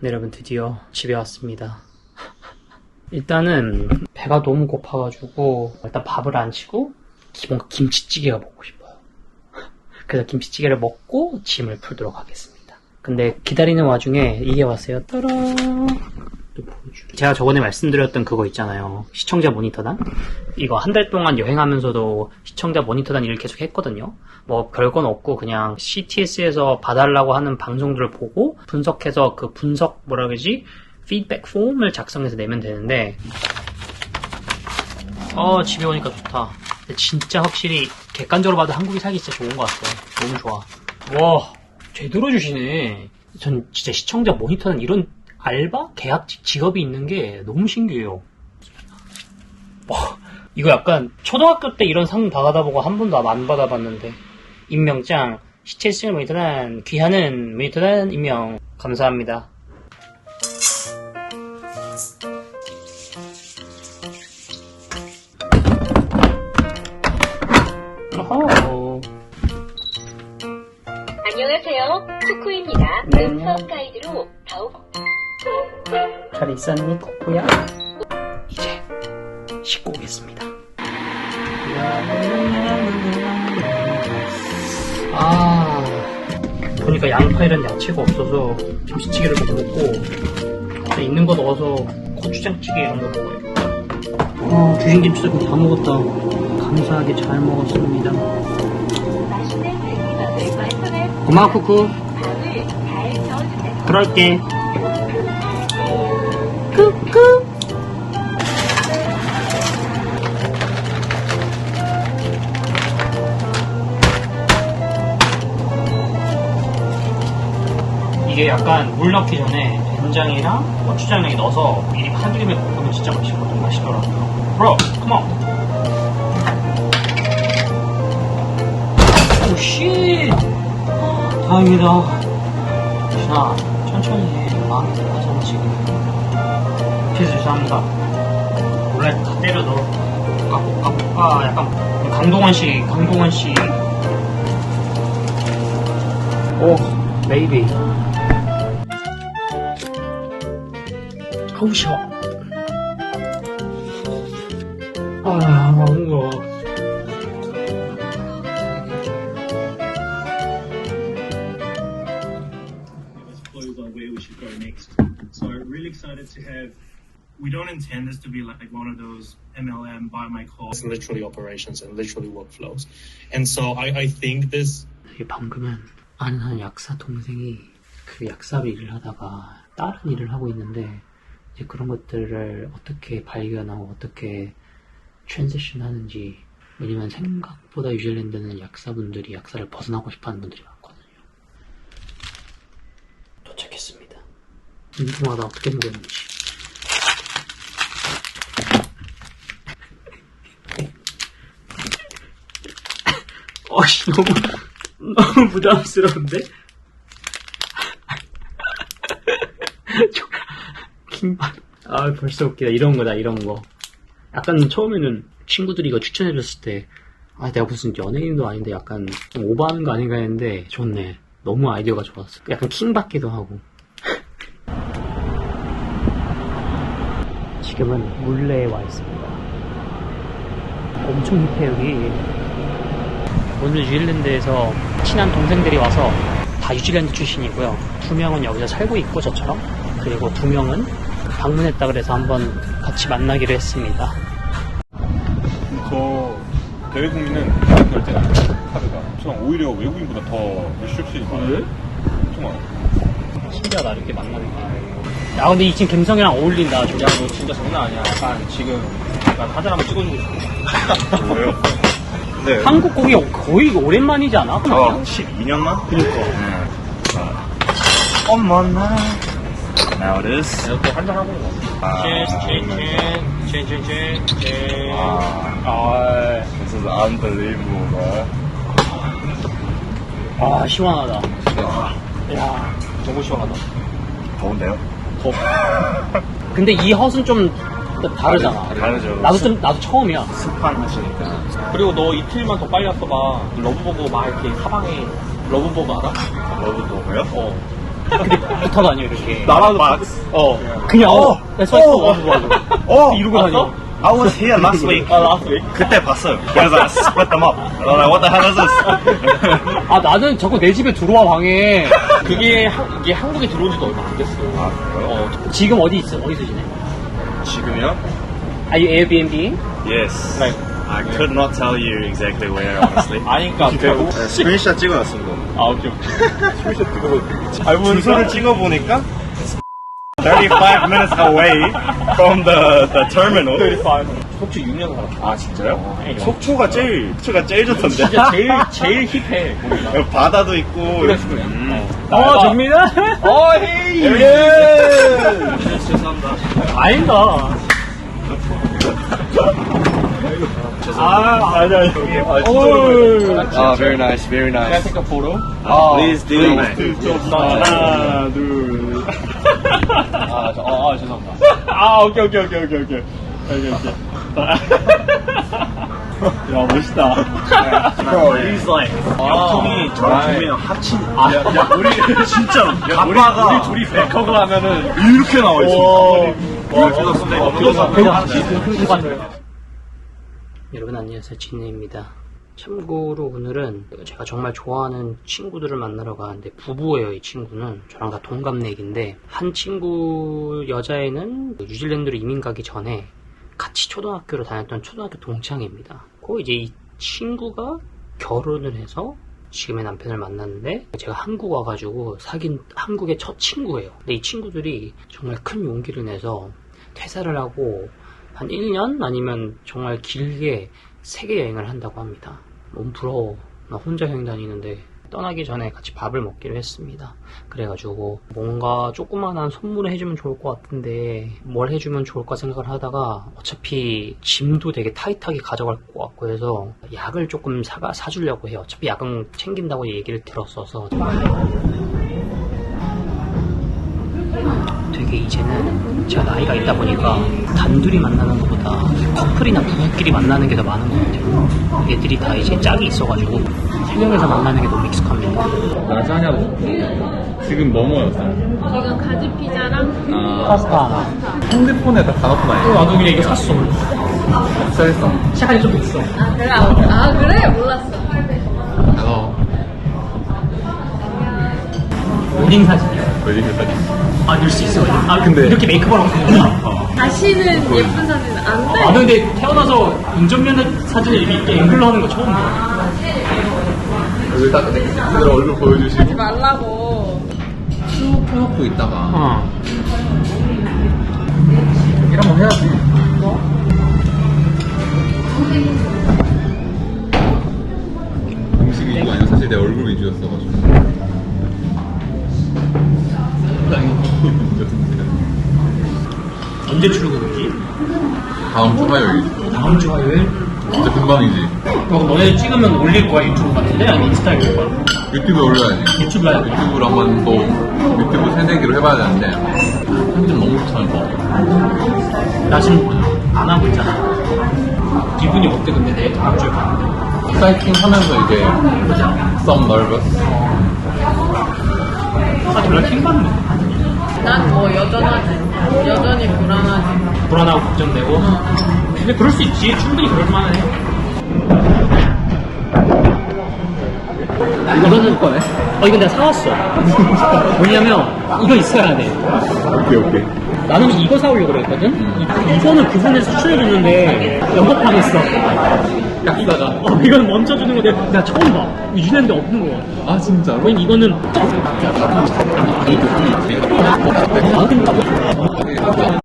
네, 여러분 드디어 집에 왔습니다. 일단은 배가 너무 고파가지고 일단 밥을 안 치고 기본 김치찌개가 먹고 싶어요. 그래서 김치찌개를 먹고 짐을 풀도록 하겠습니다. 근데 기다리는 와중에 이게 왔어요. 따란. 제가 저번에 말씀드렸던 그거 있잖아요. 시청자 모니터단. 이거 한 달 동안 여행하면서도 시청자 모니터단 일을 계속 했거든요. 뭐 별건 없고 그냥 CTS에서 봐달라고 하는 방송들을 보고 분석해서 그 분석 뭐라 그러지? 피드백 폼을 작성해서 내면 되는데 어 집에 오니까 좋다. 진짜 확실히 객관적으로 봐도 한국에 살기 진짜 좋은 것 같아요. 너무 좋아. 와 제대로 주시네. 전 진짜 시청자 모니터는 이런 알바 계약직 직업이 있는 게 너무 신기해요. 와 이거 약간 초등학교 때 이런 상 받아보고 한 번도 안 받아봤는데 임명장 시체 수용 모니터단 귀하는 모니터단 임명 감사합니다. 어허. 안녕하세요. 쿠쿠입니다. 네, 음성 가이드로 더욱 잘 있었니, 코코야? 이제 씻고 오겠습니다. 아, 보니까 양파 이런 야채가 없어서 김치찌개를 못 먹고 있는 거 넣어서 고추장찌개 이런 거 먹어요. 어, 주신 김치도 다 먹었다. 감사하게 잘 먹었습니다. 고마워, 쿠쿠. 그럴게. 끄끄. 이게 약간 물 넣기 전에 된장이랑 고추장에 넣어서 미리 파기름에 볶으면 진짜 맛있거든 맛있더라고요. 브로, 컴온. 오 씨. 다행이다. 자, 천천히 해. 마음이 급하잖아, 지금. 그래서 죄송합니다. 원래 다 때려 넣어. 볶아, 볶아, 볶아. 약간, 강동원 씨, 강동원 씨. 오, 메이비. 어우, 시원. 아, 뭔가. us We don't intend this to be like one of those MLM buy my call. It's literally operations and literally workflows. And so I, I think this 이게 방금은 아는 한 약사 동생이 그 약사로 일을 하다가 다른 일을 하고 있는데 이제 그런 것들을 어떻게 발견하고 어떻게 트랜지션 하는지 왜냐면 생각보다 뉴질랜드는 약사분들이 약사를 벗어나고 싶어하는 분들이 많거든요. 도착했습니다. 궁금하다 어떻게 먹었는지. 너무 너무 부담스러운데? 킹받. 아 벌써 웃기다. 이런 거다 이런 거. 약간 처음에는 친구들이 이거 추천해줬을 때, 아 내가 무슨 연예인도 아닌데 약간 좀 오버하는 거 아닌가 했는데 좋네. 너무 아이디어가 좋았어. 약간 킹 받기도 하고. 지금은 물레에 와 있습니다. 엄청 힙해 여기. 오늘 뉴질랜드에서 친한 동생들이 와서 다 뉴질랜드 출신이고요. 두 명은 여기서 살고 있고 저처럼 그리고 두 명은 방문했다 그래서 한번 같이 만나기로 했습니다. 저 대외 국민은 그럴 때는 카드가 저는 오히려 외국인보다 더 리스트릭션이 많아요. 엄청 많아요. 신기하다 이렇게 만나는 게. 야 근데 이 지금 갬성이랑 어울린다. 야, 너 진짜 장난 아니야. 약간 지금 나 사진 한번 찍어주고 싶어. 왜요? 네. 한국 곡이 거의 오랜만이지 않아? 어, 12년 만? 그니까. 어머나. Now this. 내가 또 한잔 하고 있어. 아, 찐찐찐찐찐찐찐. 아, 아, this is unbelievable. 아 시원하다. 야 너무 시원하다. 더운데요? 근데 이 헛은 좀 다르잖아. 다르죠. 나도 좀 나도 처음이야. 습한 하시니까. 그리고 너 이틀만 더 빨리 왔어 봐. 러브버거 막 이렇게 사방에 러브버거 알아? 러브버거요? 어. 근데 붙어 다녀 이렇게. 나라도 박스. 어. 그냥 어, 어. 서 있어. 어. 어. 이러고 다녀. I was here last week. 아, 어, last week. 그때 봤어요. 그래서 I split them up. Like, what the hell is this? 아 나는 자꾸 내 집에 들어와 방에. 그게 한- 이게 한국에 들어온 지도 얼마 안 됐어. 아, 그래요? 어, 지금 어디 있어? 어디서 지내? 지금이요? Are you Airbnb? Yes. Right. I could not tell you exactly where, honestly. 아니 그러니까 스크린샷 찍어놨습니다. 아 오케이 오케이. 주소를 찍어보니까 35 minutes away from the, the terminal. 속초 6년 살았어. 아 진짜요? 속초가 제일 속초가 제일 좋던데. 진짜 제일 제일 힙해. 거기가. 바다도 있고. 음. 어 정민아. 어 헤이. 죄송합니다. 아니다. 아 아니 아니. Oh, very nice, very nice. take a photo? Please do. 하나 둘. 아, 저, 아, 아 죄송합니다. 아 오케이 오케이 오케이 오케이 오케이. 오케이 오케이. 야 멋있다. Bro, he's like 형이 저랑 종민이랑 합친. 아, 야, 야, 우리 진짜로. 아빠가 우리, 둘이 백허그 하면은 이렇게 나와 있어. 와, 여러분 안녕하세요 진우입니다 참고로 오늘은 제가 정말 좋아하는 친구들을 만나러 가는데 부부예요 이 친구는. 저랑 다 동갑내기인데 한 친구 여자애는 뉴질랜드로 이민 가기 전에 같이 초등학교를 다녔던 초등학교 동창입니다. 그 이제 이 친구가 결혼을 해서 지금의 남편을 만났는데 제가 한국 와가지고 사귄 한국의 첫 친구예요. 근데 이 친구들이 정말 큰 용기를 내서 퇴사를 하고 한 1년 아니면 정말 길게 세계 여행을 한다고 합니다. 너무 부러워. 나 혼자 여행 다니는데 떠나기 전에 같이 밥을 먹기로 했습니다. 그래가지고 뭔가 조그만한 선물을 해주면 좋을 것 같은데 뭘 해주면 좋을까 생각을 하다가 어차피 짐도 되게 타이트하게 가져갈 것 같고 해서 약을 조금 사가, 사주려고 해요. 어차피 약은 챙긴다고 얘기를 들었어서 이제는 제가 나이가 있다 보니까 단둘이 만나는 것보다 커플이나 부부끼리 만나는 게 더 많은 것 같아요. 애들이 다 이제 짝이 있어가지고 세 명에서 만나는 게 너무 익숙합니다. 라자냐고. 지금 뭐 먹었어요? 이건 가지 피자랑 아, 파스타. 핸드폰에다 다 넣고 나요. 나도 그냥 이거 샀어. 쌀쌀. 시간이 좀 됐어. 아 그래 아 그래 몰랐어 어. 웨딩 사진이요. 아, 넣을 수 있어. 아, 근데 이렇게 메이크업을 하고 있구나. 다시는 예쁜 사진 안 돼 아, 근데 태어나서 운전면허 사진을 이렇게 앵글로 하는 거 처음 봐. 여기 딱 그대로 얼굴 보여주시고. 하지 말라고 쭉 펴놓고 있다가. 어. 이런 거 해야지. 음식이 이거 아니라 사실 내 얼굴 위주였어가지고. 언제 출근이지? 다음 주 화요일. 다음 주 화요일? 진짜 금방이지. 그럼 너네 찍으면 올릴 거야, 유튜브 같은데? 아니면 인스타에 올릴 거야? 유튜브에 올려야지. 유튜브 해야 돼. 유튜브로 한번 또 유튜브 새내기로 해봐야 되는데 편집 너무 귀찮을 것 같아. 나 지금 안 하고 있잖아. 기분이 어때, 근데 내 다음 주에 가는데? 사이팅 하면서 이제 some nervous. 아, 별로 킹받는 거 난 뭐 여전하지 여전히 불안하지 불안하고 걱정되고. 근데 그럴 수 있지. 충분히 그럴 만해. 이거는 거네? 어, 이거 내가 사왔어. 왜냐면, 이거 있어야 돼. 오케이 오케이. 나는 이거 사오려고 그랬거든? 이, 이거는 그분에서 추천해줬는데, 영업하겠어. 약사가. 어, 이건 먼저 주는 건데, 내가 처음 봐. 유진한데 없는 거 같아. 아 진짜로? 왜냐면 이거는, 아,